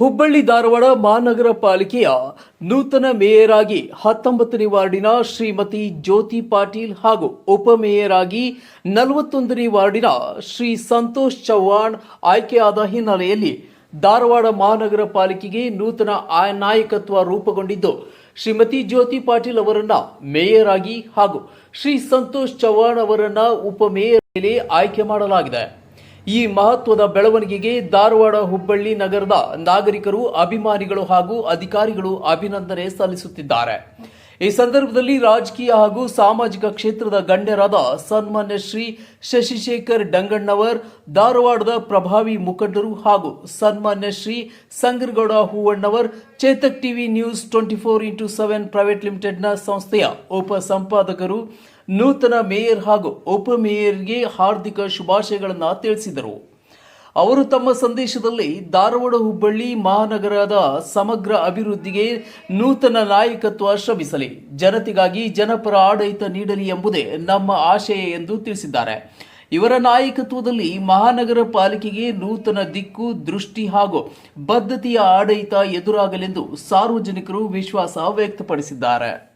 ಹುಬ್ಬಳ್ಳಿ ಧಾರವಾಡ ಮಹಾನಗರ ಪಾಲಿಕೆಯ ನೂತನ ಮೇಯರ್ ಆಗಿ ಹತ್ತೊಂಬತ್ತನೇ ವಾರ್ಡಿನ ಶ್ರೀಮತಿ ಜ್ಯೋತಿ ಪಾಟೀಲ್ ಹಾಗೂ ಉಪಮೇಯರ್ ಆಗಿ ನಲವತ್ತೊಂದನೇ ವಾರ್ಡಿನ ಶ್ರೀ ಸಂತೋಷ್ ಚವ್ಹಾಣ್ ಆಯ್ಕೆಯಾದ ಹಿನ್ನೆಲೆಯಲ್ಲಿ ಧಾರವಾಡ ಮಹಾನಗರ ಪಾಲಿಕೆಗೆ ನೂತನ ನಾಯಕತ್ವ ರೂಪುಗೊಂಡಿದ್ದು, ಶ್ರೀಮತಿ ಜ್ಯೋತಿ ಪಾಟೀಲ್ ಅವರನ್ನ ಮೇಯರ್ ಆಗಿ ಹಾಗೂ ಶ್ರೀ ಸಂತೋಷ್ ಚವ್ಹಾಣ್ ಅವರನ್ನ ಉಪಮೇಯರ್ ಮೇಲೆ ಆಯ್ಕೆ ಮಾಡಲಾಗಿದೆ. ಈ ಮಹತ್ವದ ಬೆಳವಣಿಗೆಗೆ ಧಾರವಾಡ, ಹುಬ್ಬಳ್ಳಿ ನಗರದ ನಾಗರಿಕರು, ಅಭಿಮಾನಿಗಳು ಹಾಗೂ ಅಧಿಕಾರಿಗಳು ಅಭಿನಂದನೆ ಸಲ್ಲಿಸುತ್ತಿದ್ದಾರೆ. ಈ ಸಂದರ್ಭದಲ್ಲಿ ರಾಜಕೀಯ ಹಾಗೂ ಸಾಮಾಜಿಕ ಕ್ಷೇತ್ರದ ಗಣ್ಯರಾದ ಸನ್ಮಾನ್ಯ ಶ್ರೀ ಶಶಿಶೇಖರ್ ಡಂಗಣ್ಣವರ್, ಧಾರವಾಡದ ಪ್ರಭಾವಿ ಮುಖಂಡರು ಹಾಗೂ ಸನ್ಮಾನ್ಯ Shri Sangaragouda Huvannavar, Chetak TV news twenty four into seven private ಲಿಮಿಟೆಡ್ನ ಸಂಸ್ಥೆಯ ಉಪ ಸಂಪಾದಕರು ನೂತನ ಮೇಯರ್ ಹಾಗೂ ಉಪಮೇಯರ್ಗೆ ಹಾರ್ದಿಕ ಶುಭಾಶಯಗಳನ್ನು ತಿಳಿಸಿದರು. ಅವರು ತಮ್ಮ ಸಂದೇಶದಲ್ಲಿ ಧಾರವಾಡ ಹುಬ್ಬಳ್ಳಿ ಮಹಾನಗರದ ಸಮಗ್ರ ಅಭಿವೃದ್ಧಿಗೆ ನೂತನ ನಾಯಕತ್ವ ಶ್ರಮಿಸಲಿ, ಜನತೆಗಾಗಿ ಜನಪರ ಆಡಳಿತ ನೀಡಲಿ ಎಂಬುದೇ ನಮ್ಮ ಆಶಯ ಎಂದು ತಿಳಿಸಿದ್ದಾರೆ. ಇವರ ನಾಯಕತ್ವದಲ್ಲಿ ಮಹಾನಗರ ಪಾಲಿಕೆಗೆ ನೂತನ ದಿಕ್ಕು, ದೃಷ್ಟಿ ಹಾಗೂ ಬದ್ಧತೆಯ ಆಡಳಿತ ಎದುರಾಗಲೆಂದು ಸಾರ್ವಜನಿಕರು ವಿಶ್ವಾಸ ವ್ಯಕ್ತಪಡಿಸಿದ್ದಾರೆ.